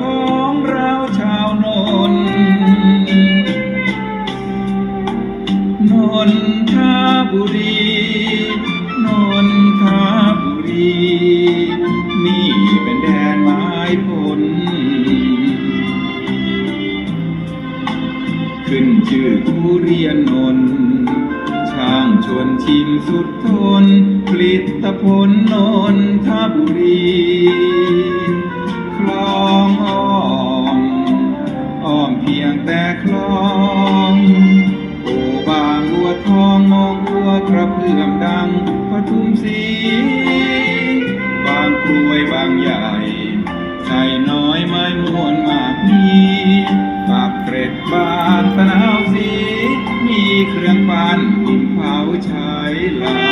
ของเราชาวนนท์นนทบุรีนนทบุรี นี่เป็นแดนไม้ผล ขึ้นชื่อทุเรียนนนท์ช่างชวนชิมสุดทนผลิตผลนนทบุรี อ้อมเพียงแต่คลองโอบางบัวทองมองบัวกระเพื่อมดังปทุมสี บางกรวยบางใหญ่ใส่น้อยไม้มวนมากมีปากเกร็ดบานตะนาวสี มีเครื่องปั้นดินเผาใช้ลา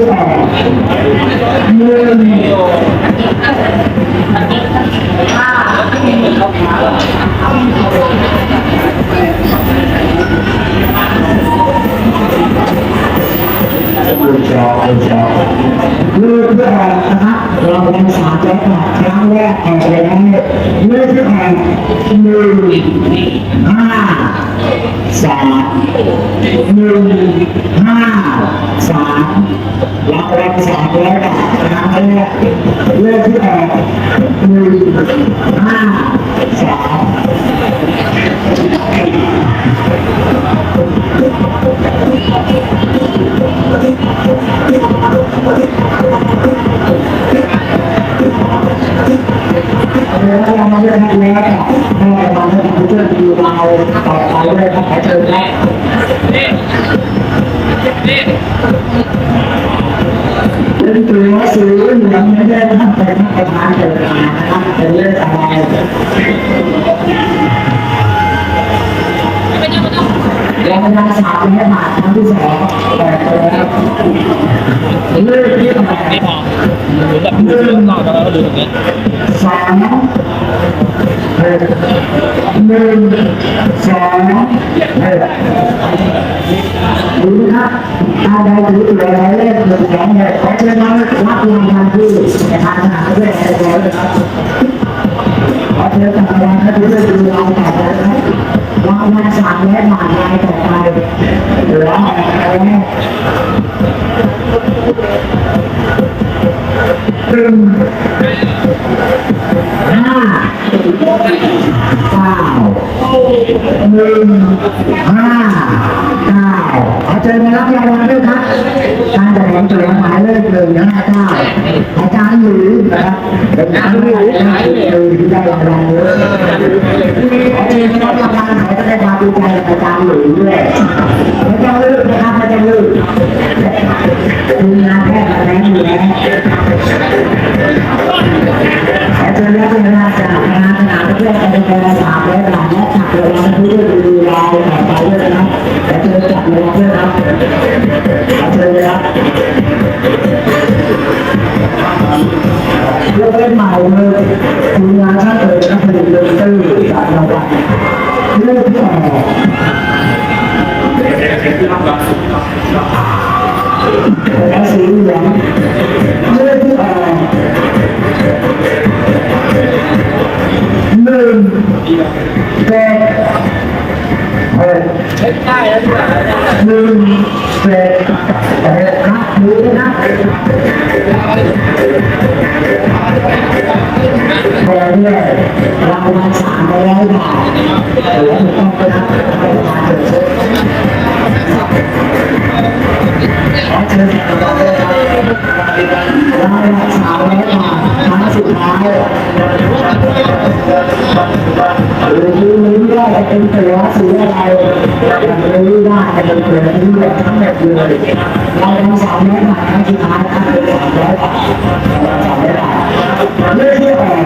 ตกหนึ่งลูกจอลูกจอลูกที่แตกนะครับเราเป็นสามเมตรครั้งแรกแตกไปแล้วลูกที่แตกหนึ่งห้าสามหนึ่งห้าสาม รับแรงสามแล้วนะครั้งแรกเลขที่แปดหนึ่งห้าสามแล้วเรามาเลือกนักเรียนให้เรา แล้วมันจะสามให้ผ่านครั้งที่สองแต่แล้วเรื่องที่ทำไมนี่พอหรือแบบเรื่องนอกแล้วก็ดูตรงนี้สามหนึ่งสองหกดูนะครับถ้าได้ถือตัวอะไรเลขหนึ่งสองหกขอเชิญน้องรับ นึ่งห้าเก้าหนึ่งห้าเก้าขอเชิญมารับรางวัลด้วยครับการแสดงตัวหมายเลขหนึ่งห้าเก้าอาจารย์หลุยนะครับเป็นอาจารย์หลุยที่ได้รางวัล เลยนะครับขอเชิญเลยครับเรื่องเล่นใหม่เลยทีมงานช่างเอ๋ยนักผลิตเลเซอร์จับรางวัลเรื่องที่ออกและสีเหลือง เช็คได้แล้วด้วยหนึ่งเจ็ดหกครับดูนะแพ้เนี่ยรางวัลสามร้อยบาทถือว่าถูกต้องนะครับไม่ผ่านเลยขอเชิญรางวัลด้วยครับรางวัลสามร้อยบาทครั้งสุดท้ายหรือที่นี้ได้ จะเป็นตัวสีอะไรอย่างนี้ได้จะเป็นตัวที่เลือกทั้งหมดเลยรางวัลสามร้อยบาทครั้งสุดท้ายครับเป็นสามร้อยบาทสามร้อยบาทเลือกที่ออก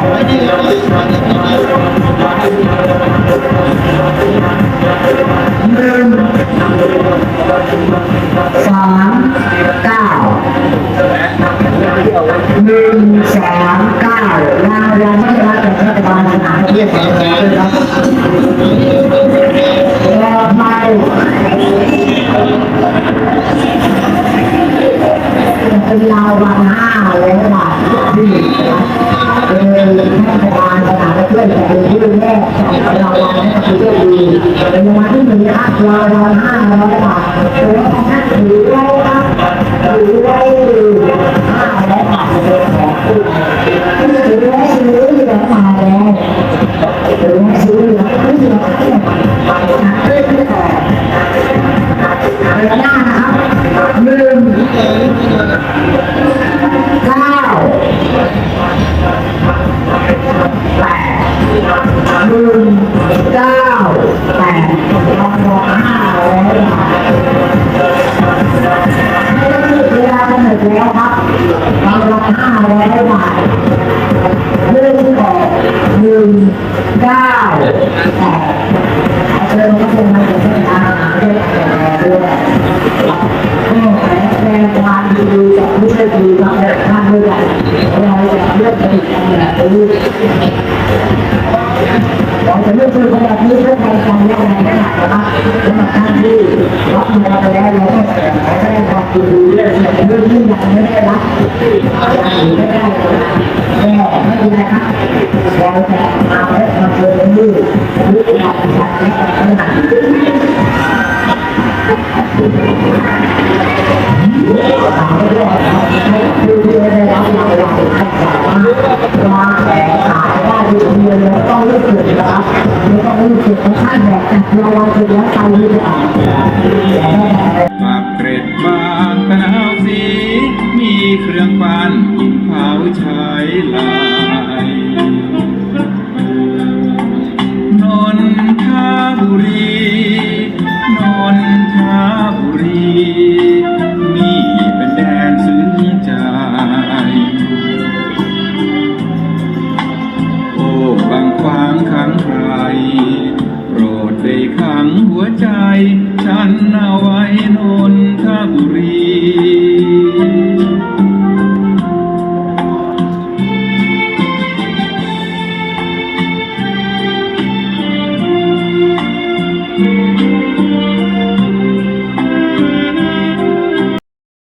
หนึ่งสามเก้าหนึ่งสามเก้ารางวัลที่รับจากรัฐบาลสนามเทียบสามร้อยครับ เราวัลห้าร้อยบาทที่เป็นรัฐบาลสนามเพื่อนแต่เป็นที่แรกของราวัลให้กับผู้โชคดีเป็นรางวัลที่หนึ่งครับราวัลห้าร้อยบาทถือว่าท่านถือไว้ครับถือไว้ห้าร้อยบาทเป็นของผู้ถือไว้ซื้อเหลือมาแล้วถือไว้ซื้อเหลือไม่เหลือเพื่อนเเพื่อการทำยังไงได้นะครับสำหรับท่านที่รับเงินไปแล้วเราก็แสดงความยินดีด้วยเรื่องที่ยังไม่ได้รับยังหนีไม่ได้ก็ไม่ นะครับไม่ต้องรีบเกิดเพราะท่านแบกจับรางวัลไปแล้วไปดีกว่าปากเกร็ดบางตะนาวสี มีเครื่องปั้นเผาใช้ลา ขั